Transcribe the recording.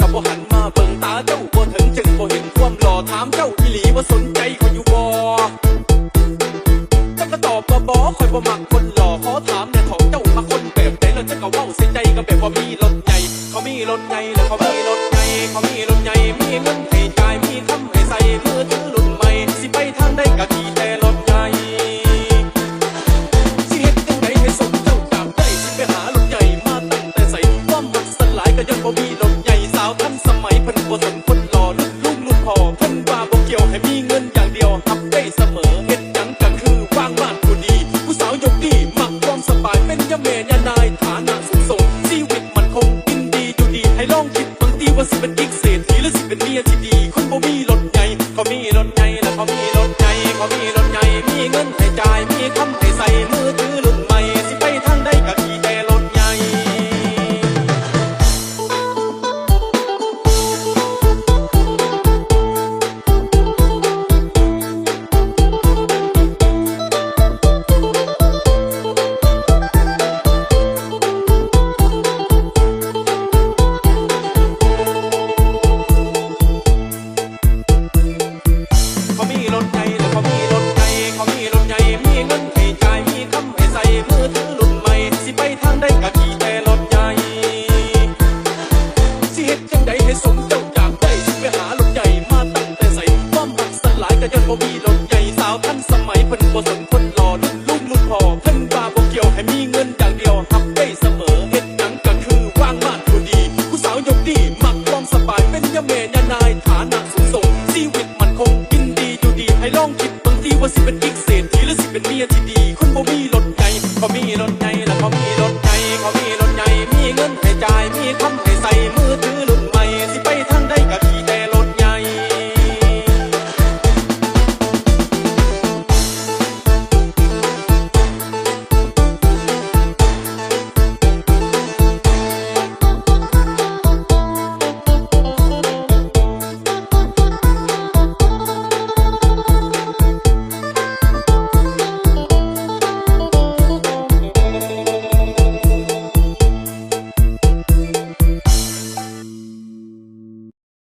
กับคำาหันมาเบิ่งตาเจ้าบ่ถึงจึงบ่เห็นความหล่อถามเจ้าอีหลีว่าสนใจคนอยู่บ่เจ้าก็ตอบบ่บ่ข่อยบ่มักคนหล่อขอถามะเมแม่ยานายฐานะสูงส่งชีวิตมันคงกินดีอยู่ดี ให้ลองคิดบางทีว่าสิเป็นกิ๊กเศรษฐีหรือสิเป็นเมียที่ดี คนบ่มีรถใหญ่เขามีรถใหญ่แล้วเขามีรถใหญ่เขามีรถใหญ่มีเงินให้จ่ายมีคำ ถใหญ่แล้วเขามีรถใหญ่เขามีรถใหญ่มีเงินให้จ่ายมีคำให้ใส่มือถือรุ่นใหม่สิไปทางใดก็ขี่แต่รถใหญ่สิเฮ็ดจังใดให้สมเจ้ เป็นเมียที่ดี คนบ่มีรถใหญ่เขามีรถใหญ่แล้วเขามีรถใหญ่เขามีรถใหญ่มีเงินให้จ่ายมีคำให้ใส่มือถือรุ่น